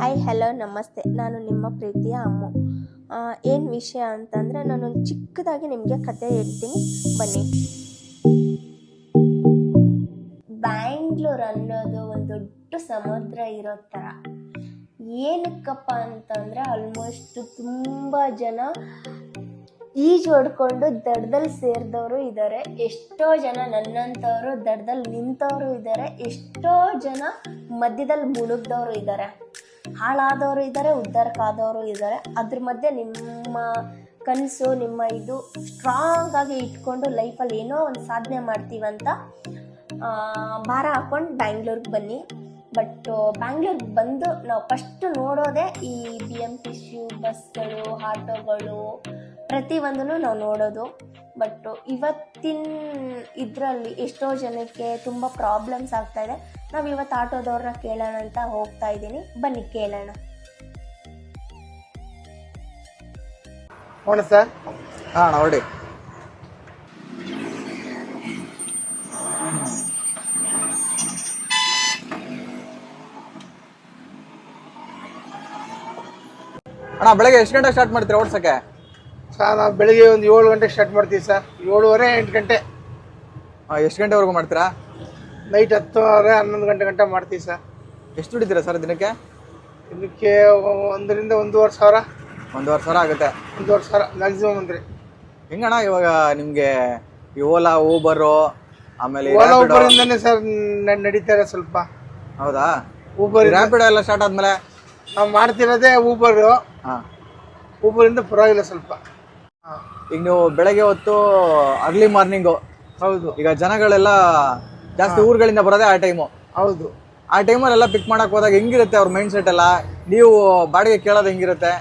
Hi hello ನಮಸ್ತೆ. ನಾನು ನಿಮ್ಮ ಪ್ರೀತಿಯ ಅಮ್ಮ. ಏನು ವಿಷಯ ಅಂತಂದರೆ ನಾನು ಚಿಕ್ಕದಾಗಿ ನಿಮಗೆ ಕತೆ ಹೇಳ್ತೀನಿ. ಬನ್ನಿ. ಬ್ಯಾಂಗ್ಳೂರ್ ಅನ್ನೋದು ಒಂದು ದೊಡ್ಡ ಸಮುದ್ರ ಇರೋ ಥರ ಏನಕ್ಕಪ್ಪ ಅಂತಂದರೆ ಆಲ್ಮೋಸ್ಟ್ ತುಂಬ ಜನ ಈಜು ಹೊಡ್ಕೊಂಡು ದಡದಲ್ಲಿ ಸೇರಿದವರು ಇದ್ದಾರೆ ಎಷ್ಟೋ ಜನ ನನ್ನಂಥವರು ದಡದಲ್ಲಿ ನಿಂತವರು ಇದ್ದಾರೆ ಎಷ್ಟೋ ಜನ ಮಧ್ಯದಲ್ಲಿ ಮುಳುಗ್ದವರು ಇದ್ದಾರೆ ಹಾಳಾದವರು ಇದ್ದಾರೆ, ಉದ್ಧಾರಕ್ಕಾದವರು ಇದ್ದಾರೆ. ಅದ್ರ ಮಧ್ಯೆ ನಿಮ್ಮ ಕನಸು, ನಿಮ್ಮ ಇದು ಸ್ಟ್ರಾಂಗ್ ಆಗಿ ಇಟ್ಕೊಂಡು ಲೈಫಲ್ಲಿ ಏನೋ ಒಂದು ಸಾಧನೆ ಮಾಡ್ತೀವಂತ ಭಾರ ಹಾಕೊಂಡು ಬ್ಯಾಂಗ್ಳೂರ್ಗೆ ಬನ್ನಿ. ಬಟ್ ಬ್ಯಾಂಗ್ಳೂರ್ಗೆ ಬಂದು ನಾವು ಫಸ್ಟ್ ನೋಡೋದೇ ಈ ಬಿ ಎಂ ಟಿ ಸಿ ಬಸ್ಗಳು ಆಟೋಗಳು ಪ್ರತಿಯೊಂದನ್ನು ನಾವು ನೋಡೋದು. ಬಟ್ ಇವತ್ತಿನ ಇದರಲ್ಲಿ ಎಷ್ಟೋ ಜನಕ್ಕೆ ತುಂಬ ಪ್ರಾಬ್ಲಮ್ಸ್ ಆಗ್ತಾ ಇದೆ. ನಾವು ಇವತ್ತು ಆಟೋದವ್ರನ್ನ ಕೇಳೋಣ ಅಂತ ಹೋಗ್ತಾ ಇದ್ದೀನಿ. ಬನ್ನಿ ಕೇಳೋಣ. ಹೋಣ ಸರ್? ಹಾ ಅಣ್ಣ ಹೊರಡಿ. ಅಣ್ಣ ಬೆಳಗ್ಗೆ ಎಷ್ಟು ಗಂಟೆ ಸ್ಟಾರ್ಟ್ ಮಾಡ್ತೀರಾ ಓಡ್ಸಕ್ಕೆ? ಸರ್ ನಾವು ಬೆಳಿಗ್ಗೆ ಒಂದು ಏಳು ಗಂಟೆಗೆ ಸ್ಟಾರ್ಟ್ ಮಾಡ್ತೀವಿ ಸರ್. ಏಳುವರೆ ಎಂಟು ಗಂಟೆ. ಎಷ್ಟು ಗಂಟೆವರೆಗೂ ಮಾಡ್ತೀರಾ? ನೈಟ್ ಹತ್ತುವರೆ ಹನ್ನೊಂದು ಗಂಟೆ ಗಂಟೆ ಮಾಡ್ತೀವಿ ಸರ್. ಎಷ್ಟು ದುಡಿತೀರಾ ಸರ್ ದಿನಕ್ಕೆ? ದಿನಕ್ಕೆ ಒಂದರಿಂದ ಒಂದೂವರೆ ಸಾವಿರ. ಒಂದೂವರೆ ಸಾವಿರ ಆಗುತ್ತೆ. ಒಂದೂವರೆ ಸಾವಿರ ಮ್ಯಾಕ್ಸಿಮಮ್ ಅಂದರೆ ಹೆಂಗಣ್ಣ ಇವಾಗ ನಿಮಗೆ ಈ ಓಲಾ ಊಬರು ಆಮೇಲೆ ಓಲಾ Rapido- ಊಬರಿಂದನೇ ಸರ್ ನಡೀತಾರೆ ಸ್ವಲ್ಪ. ಹೌದಾ? ಊಬರ್ ರ್ಯಾಪಿಡೋ ಎಲ್ಲ ಸ್ಟಾರ್ಟ್ ಆದ್ಮೇಲೆ? ನಾವು ಮಾಡ್ತಿರೋದೇ ಊಬರು ಹಾ. ಊಬರಿಂದ ಪರವಾಗಿಲ್ಲ ಸ್ವಲ್ಪ. ಹಾಂ ಈಗ ನೀವು ಬೆಳಗ್ಗೆ ಹೊತ್ತು ಅರ್ಲಿ ಮಾರ್ನಿಂಗು ಹೌದು. ಈಗ ಜನಗಳೆಲ್ಲ ಜಾಸ್ತಿ ಊರುಗಳಿಂದ ಬರೋದೇ ಆ ಟೈಮು ಹೌದು. ಆ ಟೈಮಲ್ಲಿ ಎಲ್ಲ ಪಿಕ್ ಮಾಡಕ್ ಹೋದಾಗ ಹೆಂಗಿರುತ್ತೆ ಅವ್ರ ಮೈಂಡ್ ಸೆಟ್ ಎಲ್ಲ? ನೀವು ಬಾಡಿಗೆ ಕೇಳೋದು ಹೆಂಗಿರುತ್ತೆ?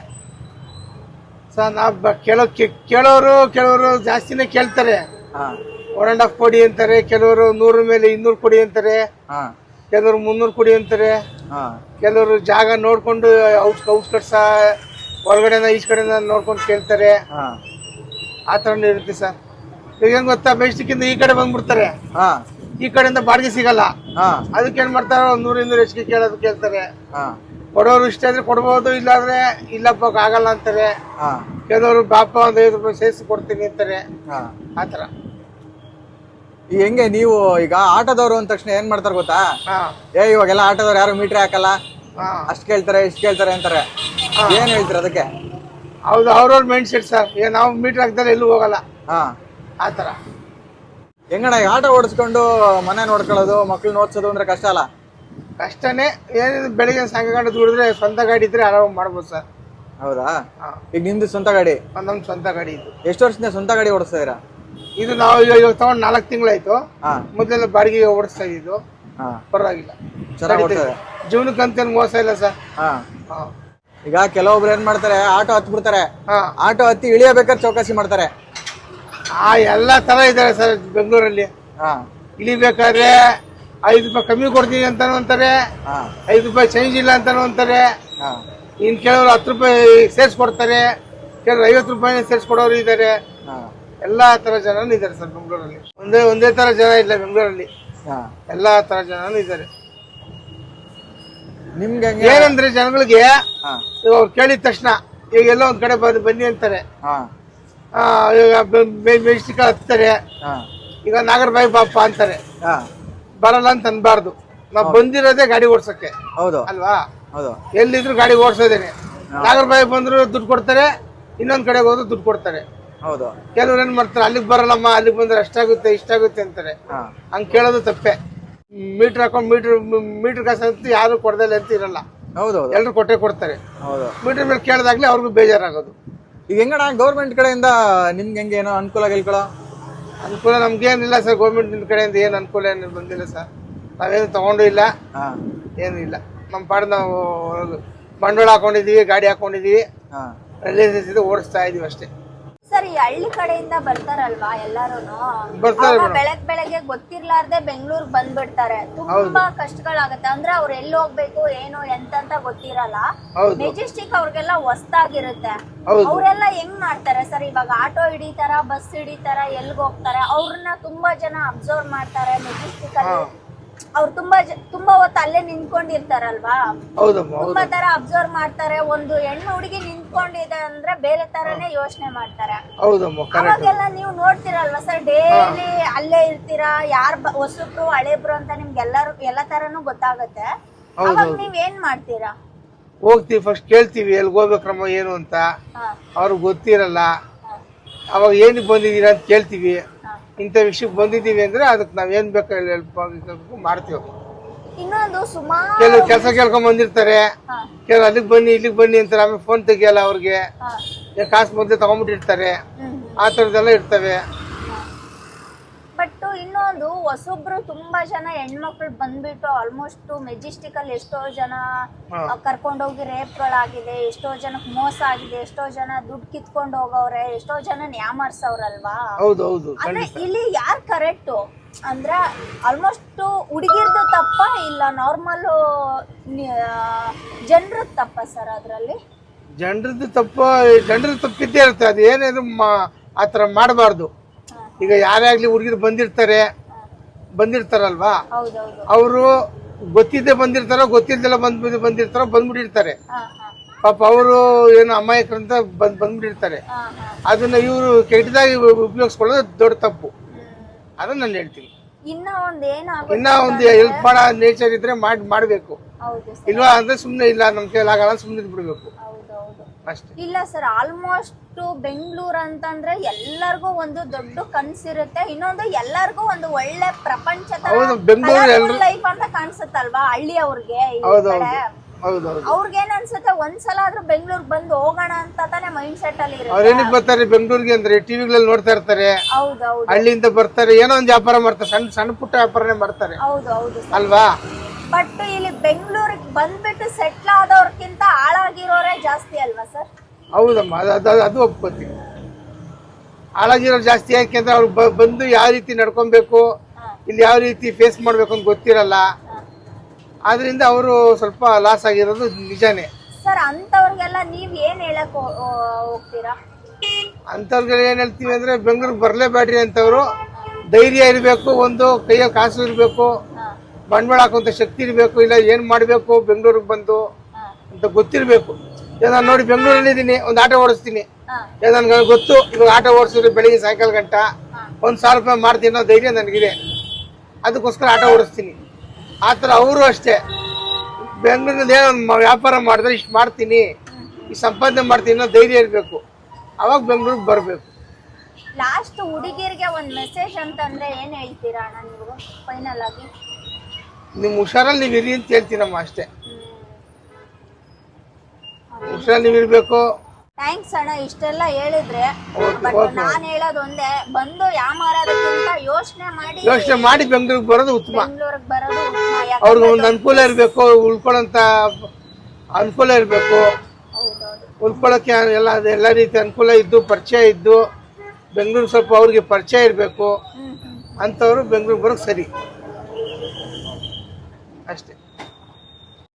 ಸರ್ ನಾವು ಬ ಕೇಳೋ ಕೇಳೋರು ಕೆಲವರು ಜಾಸ್ತಿನೇ ಕೇಳ್ತಾರೆ. ಒನ್ ಆ್ಯಂಡ್ ಹಾಫ್ ಕೊಡಿ ಅಂತಾರೆ ಕೆಲವರು ನೂರ ಮೇಲೆ ಇನ್ನೂರು ಕೊಡಿ ಅಂತಾರೆ ಕೆಲವರು ಮುನ್ನೂರು ಕೊಡಿ ಅಂತಾರೆ. ಕೆಲವರು ಜಾಗ ನೋಡ್ಕೊಂಡು ಔಟ್ ಔಟ್ಸ್ಕಟ್ಸ ಒಳಗಡೆನ ಈಚ್ ಕಡೆನ ನೋಡ್ಕೊಂಡು ಕೇಳ್ತಾರೆ. ಆ ಥರನೇ ಇರುತ್ತೆ ಸರ್. ಈಗ ಹೆಂಗ್ ಗೊತ್ತಾ? ಮೆಜೆಸ್ಟಿಕ್ಕಿಂದ ಈ ಕಡೆ ಬಂದ್ಬಿಡ್ತಾರೆ. ಹಾ. ಈ ಕಡೆಯಿಂದ ಬಾಡಿಗೆ ಸಿಗಲ್ಲ. ಹಾ. ಅದಕ್ಕೆ ಏನ್ ಮಾಡ್ತಾರೆ ಒಂದು ನೂರ ಇನ್ನೂರು ಹೆಚ್ಚಿಗೆ ಕೇಳೋದು ಕೇಳ್ತಾರೆ. ಹಾ. ಕೊಡೋರು ಇಷ್ಟ ಆದ್ರೆ ಕೊಡ್ಬೋದು ಇಲ್ಲಾಂದ್ರೆ ಇಲ್ಲಪ್ಪ ಆಗಲ್ಲ ಅಂತಾರೆ. ಹಾ. ಕೆಲವರು ಬಾಪ ಒಂದು ಐದು ರೂಪಾಯಿ ಸೇರಿಸಿ ಕೊಡ್ತೀನಿ ಅಂತಾರೆ. ಆತರ ಥರ. ಹೆಂಗೆ ನೀವು ಈಗ ಆಟೋದವ್ರು ಅಂದ ತಕ್ಷಣ ಏನ್ ಮಾಡ್ತಾರೆ ಗೊತ್ತಾ? ಹಾ. ಏ ಇವಾಗೆಲ್ಲ ಆಟೋದವ್ರು ಯಾರು ಮೀಟ್ರ್ ಹಾಕಲ್ಲ? ಹಾ. ಅಷ್ಟ್ ಕೇಳ್ತಾರೆ ಇಷ್ಟ್ ಕೇಳ್ತಾರೆ ಅಂತಾರೆ. ಏನ್ ಹೇಳ್ತಾರೆ ಅದಕ್ಕೆ? ಹೌದು ಅವ್ರವ್ರ ಮೈಂಡ್ ಸೆಟ್ ಸರ್ ಈಗ ನಾವು ಮೀಟ್ರ್ ಹಾಕ್ತಾರೆ ಎಲ್ಲೂ ಹೋಗಲ್ಲ. ಹಾ. ಆತರ ಹೆಂಗಣ್ಣ ಈಗ ಆಟೋ ಓಡಿಸ್ಕೊಂಡು ಮನೆ ನೋಡ್ಕೊಳ್ಳೋದು ಮಕ್ಳು ಓದಿಸೋದು ಅಂದ್ರೆ ಕಷ್ಟ ಅಲ್ಲ? ಕಷ್ಟನೇ. ಏನಿದೆ ಬೆಳಿಗ್ಗೆ ಸಾಯಂಕಾಲ ದುಡಿದ್ರೆ ಸ್ವಂತ ಗಾಡಿ ಇದ್ರೆ ಆರಾಮ್ ಮಾಡ್ಬೋದು ಸರ್. ಹೌದಾ? ಈಗ ನಿಮ್ದು ಸ್ವಂತ ಗಾಡಿ? ನಮ್ದು ಸ್ವಂತ ಗಾಡಿ ಇದು. ಎಷ್ಟು ವರ್ಷದಿಂದ ಸ್ವಂತ ಗಾಡಿ ಓಡಿಸ್ತಾ ಇದು ನಾವು ಇವಾಗ ಇವಾಗ ತಗೊಂಡು ನಾಲ್ಕು ತಿಂಗಳಾಯ್ತು. ಹಾ. ಮೊದಲೆಲ್ಲ ಬಾಡಿಗೆ ಓಡಿಸ್ತಾ ಇದ್ದು ಹಾ. ಪರವಾಗಿಲ್ಲ. ಚೆನ್ನಾಗಿ ಮೋಸ ಇಲ್ಲ ಸರ್. ಹಾ. ಈಗ ಕೆಲವೊಬ್ರು ಏನ್ ಮಾಡ್ತಾರೆ ಆಟೋ ಹತ್ ಬಿಡ್ತಾರೆ ಹಾ. ಆಟೋ ಹತ್ತಿ ಇಳಿಯಬೇಕಾದ್ರೆ ಚೌಕಾಸಿ ಮಾಡ್ತಾರೆ. ಆ ಎಲ್ಲ ತರ ಇದ್ದಾರೆ ಸರ್ ಬೆಂಗಳೂರಲ್ಲಿ. ಹಾ. ಇಳಿಬೇಕಾದ್ರೆ ಐದು ರೂಪಾಯಿ ಕಮ್ಮಿ ಕೊಡ್ತೀನಿ ಅಂತಾನು ಅಂತಾರೆ ಹಾ. ಐದು ರೂಪಾಯಿ ಚೇಂಜ್ ಇಲ್ಲ ಅಂತಾನು ಅಂತಾರೆ ಹಾ. ಇನ್ ಕೆಲವರು ಹತ್ತು ರೂಪಾಯಿ ಸೇರಿಸ್ಕೊಡ್ತಾರೆ. ಕೆಲವರು ಐವತ್ತು ರೂಪಾಯಿ ಸೇರಿಸ್ಕೊಡೋರು ಇದ್ದಾರೆ. ಹಾ. ಎಲ್ಲಾ ತರ ಜನನು ಇದ್ದಾರೆ ಸರ್ ಬೆಂಗಳೂರಲ್ಲಿ. ಒಂದೇ ಒಂದೇ ತರ ಜನ ಇಲ್ಲ ಬೆಂಗಳೂರಲ್ಲಿ. ಹಾ. ಎಲ್ಲಾ ತರ ಜನನು ಇದ್ದಾರೆ. ನಿಮ್ಗೆ ಹೆಂಗೆ? ಏನಂದ್ರೆ ಜನಗಳಿಗೆ ಹಾ. ಇವಾಗ ಅವ್ರು ಕೇಳಿದ ತಕ್ಷಣ ಈಗ ಎಲ್ಲೋ ಒಂದ್ ಕಡೆ ಬಂದು ಬನ್ನಿ ಅಂತಾರೆ. ಹಾ. ಮೆಜೆಸ್ಟಿಕ್ ಹತ್ತಾರೆ. ಹಾ. ಈಗ ನಾಗರಬಾಯಿ ಬಾಪ ಅಂತಾರೆ. ಹಾ. ಬರಲ್ಲ ಅಂತ ಅನ್ಬಾರ್ದು. ನಾವು ಬಂದಿರೋದೇ ಗಾಡಿ ಓಡ್ಸಕ್ಕೆ ಹೌದು. ಅಲ್ವಾ? ಹೌದು. ಎಲ್ಲಿದ್ರು ಗಾಡಿ ಓಡಿಸೋದೇನೆ ನಾಗರಬಾಯಿ ಬಂದ್ರು ದುಡ್ಡು ಕೊಡ್ತಾರೆ ಇನ್ನೊಂದ್ ಕಡೆಗೆ ಹೋದ್ರು ದುಡ್ಡು ಕೊಡ್ತಾರೆ. ಹೌದು. ಕೆಲವ್ರು ಏನ್ ಮಾಡ್ತಾರೆ ಅಲ್ಲಿಗೆ ಬರಲ್ಲಮ್ಮ ಅಲ್ಲಿಗೆ ಬಂದ್ರೆ ಅಷ್ಟಾಗುತ್ತೆ ಇಷ್ಟಾಗುತ್ತೆ ಅಂತಾರೆ. ಹಂಗ್ ಕೇಳೋದು ತಪ್ಪೆ. ಮೀಟರ್ ಹಾಕೊಂಡ್ ಮೀಟರ್ ಮೀಟರ್ ಕಾಸ ಅಂತ ಯಾರು ಕೊಡ್ದಲ್ಲ ಅಂತ ಇರಲ್ಲ. ಹೌದು ಹೌದು. ಎಲ್ರು ಕೊಟ್ಟೆ ಕೊಡ್ತಾರೆ. ಹೌದು. ಮೀಟರ್ ಮೇಲೆ ಕೇಳಿದಾಗ್ಲೇ ಅವ್ರಿಗೂ ಬೇಜಾರಾಗೋದು. ಈಗ ಹೆಂಗಣ್ಣ? ಗೌರ್ಮೆಂಟ್ ಕಡೆಯಿಂದ ನಿಮ್ಗೆ ಹೆಂಗೆ ಏನೋ ಅನುಕೂಲ ಗಿಲ್ಕೊಳ್ಳೋ ಅನುಕೂಲ ನಮ್ಗೇನಿಲ್ಲ ಸರ್ ಗೌರ್ಮೆಂಟ್ ಕಡೆಯಿಂದ ಏನು ಅನುಕೂಲ ಏನು ಬಂದಿಲ್ಲ ಸರ್. ನಾವೇನು ತಗೊಂಡು ಇಲ್ಲ. ಹಾಂ. ಏನೂ ಇಲ್ಲ. ನಮ್ಮ ಪಾಡು ನಾವು ಬಂಡವಾಳ ಹಾಕೊಂಡಿದ್ದೀವಿ ಗಾಡಿ ಹಾಕೊಂಡಿದ್ದೀವಿ. ಇದೆ ಓಡಿಸ್ತಾ ಇದೀವಿ ಅಷ್ಟೇ. ಸರ್ ಈ ಹಳ್ಳಿ ಕಡೆಯಿಂದ ಬರ್ತಾರಲ್ವಾ ಎಲ್ಲಾರುನು? ಬರ್ತಾರೆ ಬೆಳಗ್ ಬೆಳಗ್ಗೆ ಗೊತ್ತಿರ್ಲಾರ್ದೆ ಬೆಂಗಳೂರು ಬಂದ್ಬಿಡ್ತಾರೆ. ತುಂಬಾ ಕಷ್ಟಗಳಾಗತ್ತೆ. ಅಂದ್ರೆ ಅವ್ರು ಎಲ್ಲಿ ಹೋಗ್ಬೇಕು ಏನು ಎಂತ ಅಂತ ಗೊತ್ತಿರಲ್ಲ. ಹೌದು. ಮೆಜೆಸ್ಟಿಕ್ ಅವ್ರಿಗೆಲ್ಲ ಹೊಸ್ತಾಗಿರುತ್ತೆ ಹೌದು. ಅವರೆಲ್ಲ ಹೆಂಗ್ ಮಾಡ್ತಾರೆ ಸರ್? ಇವಾಗ ಆಟೋ ಹಿಡಿತಾರ ಬಸ್ ಹಿಡಿತಾರ ಎಲ್ಗ್ ಹೋಗ್ತಾರೆ? ಅವ್ರನ್ನ ತುಂಬಾ ಜನ ಅಬ್ಸರ್ವ್ ಮಾಡ್ತಾರೆ ಮೆಜೆಸ್ಟಿಕ್ ಅಲ್ಲಿ ಅವ್ರು ತುಂಬಾ ತುಂಬಾ ಹೊತ್ತು ಅಲ್ಲೇ ನಿಂತ್ಕೊಂಡಿರ್ತಾರಲ್ವಾ? ತುಂಬಾ ತರ ಅಬ್ಸರ್ವ್ ಮಾಡ್ತಾರೆ. ಒಂದು ಹೆಣ್ಣು ಹುಡುಗಿ ನಿಂತ್ಕೊಂಡಿದೆ ಅಂದ್ರೆ ಬೇರೆ ತರನೇ ಯೋಚನೆ ಮಾಡ್ತಾರೆ. ಅವಾಗೆಲ್ಲ ನೀವು ನೋಡ್ತಿರಲ್ವಾ ಸರ್? ಡೈಲಿ ಅಲ್ಲೇ ಇರ್ತೀರಾ? ಯಾರ್ ಹೊಸಬ್ರು ಹಳೇಬ್ರು ಅಂತ ನಿಮ್ಗೆ ಎಲ್ಲಾರು ಎಲ್ಲಾ ತರನು ಗೊತ್ತಾಗತ್ತೆ. ಅವಾಗ. ನೀವ್ ಏನ್ ಮಾಡ್ತೀರಾ? ಹೋಗ್ತೀವಿ ಫಸ್ಟ್ ಕೇಳ್ತೀವಿ ಎಲ್ಲಿ ಹೋಗ್ಬೇಕ್ರಮ್ಮ ಏನು ಅಂತ. ಅವ್ರಿಗೆ ಗೊತ್ತಿರಲ್ಲ. ಅವಾಗ ಏನಕ್ಕೆ ಬಂದಿದ್ದೀರಾ ಅಂತ ಕೇಳ್ತೀವಿ. ಇಂಥ ವಿಷಯಕ್ಕೆ ಬಂದಿದ್ದೀವಿ ಅಂದ್ರೆ ಅದಕ್ಕೆ ನಾವು ಏನು ಬೇಕು ಹೆಲ್ಪ್ ಮಾಡ್ತೀವಿ. ಇನ್ನೊಂದು ಸುಮಾರು ಕೆಲವು ಕೆಲಸ ಕೇಳ್ಕೊಂಡ್ ಬಂದಿರ್ತಾರೆ. ಕೆಲವು ಅಲ್ಲಿಗೆ ಬನ್ನಿ ಇಲ್ಲಿಗೆ ಬನ್ನಿ ಅಂತ ಆಮೇಲೆ ಫೋನ್ ತೆಗಿಯಲ್ಲ ಅವ್ರಿಗೆ. ಕಾಸು ಮೊದಲೇ ತಗೊಂಡ್ಬಿಟ್ಟಿರ್ತಾರೆ ಆ ಥರದ್ದೆಲ್ಲ ಇರ್ತವೆ. ಇನ್ನೊಂದು ಹೊಸೊಬ್ರು ತುಂಬಾ ಜನ ಹೆಣ್ಮಕ್ಳು ಬಂದ್ಬಿಟ್ಟು ಆಲ್ಮೋಸ್ಟ್ ಮೆಜೆಸ್ಟಿಕ್ ಅಲ್ಲಿ ಎಷ್ಟೋ ಜನ. ಕರ್ಕೊಂಡೋಗಿ ರೇಪ್ಗಳಾಗಿದೆ ಎಷ್ಟೋ ಜನಕ್ಕೆ ಮೋಸ ಆಗಿದೆ ಎಷ್ಟೋ ಜನ ದುಡ್ಡು ಕಿತ್ಕೊಂಡು ಹೋಗವ್ರೆ ಎಷ್ಟೋ ಜನ ನ್ಯಾಮರ್ಸವ್ರಲ್ವಾ ಅಂದ್ರೆ ಇಲ್ಲಿ ಯಾರ್ ಕರೆಕ್ಟ್ ಅಂದ್ರ ಆಲ್ಮೋಸ್ಟ್ ಹುಡುಗಿರ್ದು ತಪ್ಪ ಇಲ್ಲ ನಾರ್ಮಲ್ ಜನರ ತಪ್ಪ ಸರ್ ಅದ್ರಲ್ಲಿ? ಜನರದ್ದು ತಪ್ಪ ಜನರದ್ದು ತಪ್ಪಿದ್ದೇ ಇರುತ್ತೆ ಅದು ಏನೇನು ಆ ಥರ ಮಾಡಬಾರ್ದು. ಈಗ ಯಾರೇ ಆಗಲಿ ಹುಡುಗಿರು ಬಂದಿರ್ತಾರೆ ಬಂದಿರ್ತಾರಲ್ವಾ? ಅವರು ಗೊತ್ತಿದ್ದೆ ಬಂದಿರ್ತಾರೋ ಗೊತ್ತಿಲ್ದೆಲ್ಲ ಬಂದ್ ಬಂದಿರ್ತಾರೋ ಬಂದ್ಬಿಟ್ಟಿರ್ತಾರೆ. ಪಾಪ ಅವರು ಏನು ಅಮಾಯಕರಂತ ಬಂದ್ ಬಂದ್ಬಿಟ್ಟಿರ್ತಾರೆ. ಅದನ್ನ ಇವರು ಕೆಟ್ಟದಾಗಿ ಉಪಯೋಗಿಸ್ಕೊಳ್ಳೋದು ದೊಡ್ಡ ತಪ್ಪು. ಅದನ್ನ ನಾನು ಹೇಳ್ತೀನಿ. ಇನ್ನ ಒಂದ್ ಹೆಲ್ಪ್ ಮಾಡೋ ನೇಚರ್ ಇದ್ರೆ ಮಾಡಿ ಮಾಡಬೇಕು. ಇಲ್ವಾ ಅಂದ್ರೆ ಸುಮ್ಮನೆ ಇಲ್ಲ ನಮ್ ಕೈಲಾಗಲ್ಲ ಸುಮ್ಮನೆ ಬಿಡ್ಬೇಕು ಅಷ್ಟೇ. ಇಲ್ಲ ಸರ್ ಆಲ್ಮೋಸ್ಟ್ ಬೆಂಗಳೂರು ಅಂತಂದ್ರೆ ಎಲ್ಲರಿಗೂ ಒಂದು ದೊಡ್ಡ ಕನ್ಸಿರುತ್ತೆ. ಇನ್ನೊಂದು ಎಲ್ಲರಿಗೂ ಒಂದು ಒಳ್ಳೆ ಪ್ರಪಂಚ ಹೌದು, ಬೆಂಗ್ಳೂರು ಎಲ್ರು- ಲೈಫ್ ಅಂತ ಕಾಣಿಸುತ್ತಲ್ವಾ ಹಳ್ಳಿ ಅವ್ರಿಗೆ ಈ ಹೌದು ಕಡೆ ಹೌದು ಹೌದು. ಅವ್ರಿಗೇನ್ ಅನ್ಸುತ್ತೆ ಒಂದ್ಸಲ ಆದ್ರೂ ಬೆಂಗಳೂರು ಬಂದು ಹೋಗೋಣ ಅಂತ ತಾನೇ ಮೈಂಡ್ ಸೆಟ್ ಅಲ್ಲಿ ಇರುತ್ತೆ. ಬರ್ತಾರೆ ಬೆಂಗಳೂರಿಗೆ ಅಂದ್ರೆ ಟಿವಿಗಳಲ್ಲಿ ನೋಡ್ತಾ ಇರ್ತಾರೆ. ಹೌದೌದು ಹಳ್ಳಿಯಿಂದ ಬರ್ತಾರೆ ಏನೋ ಒಂದು ವ್ಯಾಪಾರ ಮಾಡ್ತಾರೆ ಸಣ್ಣ ಸಣ್ಣ ಪುಟ್ಟ ವ್ಯಾಪಾರನೇ ಮಾಡ್ತಾರೆ. ಹೌದು ಹೌದು ಅಲ್ವಾ? ಬಟ್ ಇಲ್ಲಿ ಬೆಂಗಳೂರಿಗೆ ಬಂದ್ಬಿಟ್ಟು ಸೆಟ್ಲ್ ಆದವ್ರಕ್ಕಿಂತ ಹಾಳಾಗಿರೋರೇ ಜಾಸ್ತಿ ಅಲ್ವಾ ಸರ್? ಹೌದಮ್ಮ ಅದು ಅದು ಒಪ್ಕೋತೀನಿ ಹಾಳಾಗಿರೋರು ಜಾಸ್ತಿ ಯಾಕೆಂದ್ರೆ ಅವ್ರು ಬ- ಬಂದು ಯಾವ ರೀತಿ ನಡ್ಕೊಬೇಕು ಇಲ್ಲಿ ಯಾವ ರೀತಿ ಫೇಸ್ ಮಾಡ್ಬೇಕು ಅಂತ ಗೊತ್ತಿರಲ್ಲ. ಆದ್ರಿಂದ ಅವರು ಸ್ವಲ್ಪ ಲಾಸ್ ಆಗಿರೋದು ನಿಜಾನೇ. ಸರ್ ಅಂತವ್ರಿಗೆಲ್ಲ ನೀವ್ ಏನ್ ಹೇಳಕ್ ಹೋ- ಹೋ- ಹೋಗ್ತೀರಾ? ಅಂಥವ್ರಿಗೆ ಏನ್ ಹೇಳ್ತೀವಿ ಅಂದ್ರೆ ಬೆಂಗಳೂರಿಗೆ ಬರಲೇಬೇಡ್ರಿ ಅಂತವ್ರು ಧೈರ್ಯ ಇರಬೇಕು ಒಂದು ಕೈಯಲ್ಲಿ ಕಾಸು ಇರಬೇಕು. ಬಂಡವಾಳ ಹಾಕುವಂತ ಶಕ್ತಿ ಇರಬೇಕು ಇಲ್ಲ ಏನ್ ಮಾಡಬೇಕು ಬೆಂಗಳೂರಿಗೆ ಬಂದು ಅಂತ ಗೊತ್ತಿರಬೇಕು. ನಾನು ನೋಡಿ ಬೆಂಗಳೂರಲ್ಲಿ ಇದ್ದೀನಿ ಒಂದು ಆಟೋ ಓಡಿಸ್ತೀನಿ. ನನ್ಗೆ ಗೊತ್ತು ಇವಾಗ ಆಟೋ ಓಡಿಸಿದ್ರೆ ಬೆಳಿಗ್ಗೆ ಸಾಯಂಕಾಲ ಗಂಟ ಒಂದು ಸಾವಿರ ರೂಪಾಯಿ ಮಾಡ್ತೀನಿ ಅನ್ನೋ ಧೈರ್ಯ ನನಗಿದೆ. ಅದಕ್ಕೋಸ್ಕರ ಆಟೋ ಓಡಿಸ್ತೀನಿ. ಆ ಥರ ಅವರು ಅಷ್ಟೇ. ಬೆಂಗಳೂರಿನಲ್ಲಿ ಏನೋ ಒಂದು ವ್ಯಾಪಾರ ಮಾಡಿದ್ರೆ ಇಷ್ಟು ಮಾಡ್ತೀನಿ ಈ ಸಂಪಾದನೆ ಮಾಡ್ತೀನಿ ಅನ್ನೋ ಧೈರ್ಯ ಇರಬೇಕು. ಅವಾಗ ಬೆಂಗಳೂರಿಗೆ ಬರಬೇಕು. ಲಾಸ್ಟ್ ಹುಡುಗಿರಿಗೆ ಒಂದು ಮೆಸೇಜ್ ಅಂತಂದ್ರೆ ಏನ್ ಹೇಳ್ತೀರಾ ಅಣ್ಣ ನೀವು ಫೈನಲ್ ಆಗಿ? ನಿಮ್ಮ ಹುಷಾರಲ್ಲಿ ನೀವು ಇರಿ ಅಂತ ಹೇಳ್ತೀನಮ್ಮ ಅಷ್ಟೇ. ಹುಷಾರಲ್ಲಿ ನೀವು ಇರಬೇಕು. ಥ್ಯಾಂಕ್ಸ್ ಅಣ್ಣ ಇಷ್ಟೆಲ್ಲ ಹೇಳಿದ್ರೆ. ನಾನು ನಾನ್ ಹೇಳೋದು ಒಂದೇ ಬಂದು ಯಾಮಾರೋದಕ್ಕಿಂತ ಯೋಚನೆ ಮಾಡಿ. ಯೋಚನೆ ಮಾಡಿ ಬೆಂಗಳೂರಿಗೆ ಬರೋದು ಉತ್ತಮ. ಬೆಂಗಳೂರಿಗೆ ಬರೋದು ಉತ್ತಮ. ಅವ್ರಿಗೆ ಒಂದು ಅನುಕೂಲ ಇರಬೇಕು ಉಳ್ಕೊಳ್ಳೋಂಥ ಅನುಕೂಲ ಇರಬೇಕು. ಹೌದೌದು. ಉಳ್ಕೊಳ್ಳೋಕೆ ಎಲ್ಲ ಎಲ್ಲ ರೀತಿ ಅನುಕೂಲ ಇದ್ದು ಪರಿಚಯ ಇದ್ದು ಬೆಂಗಳೂರು ಸ್ವಲ್ಪ ಅವ್ರಿಗೆ ಪರಿಚಯ ಇರಬೇಕು. ಹ್ಮ್ ಹ್ಮ್ ಅಂಥವ್ರು ಬೆಂಗಳೂರು ಬರೋಕ್ಕೆ ಸರಿ. ಅಷ್ಟೇ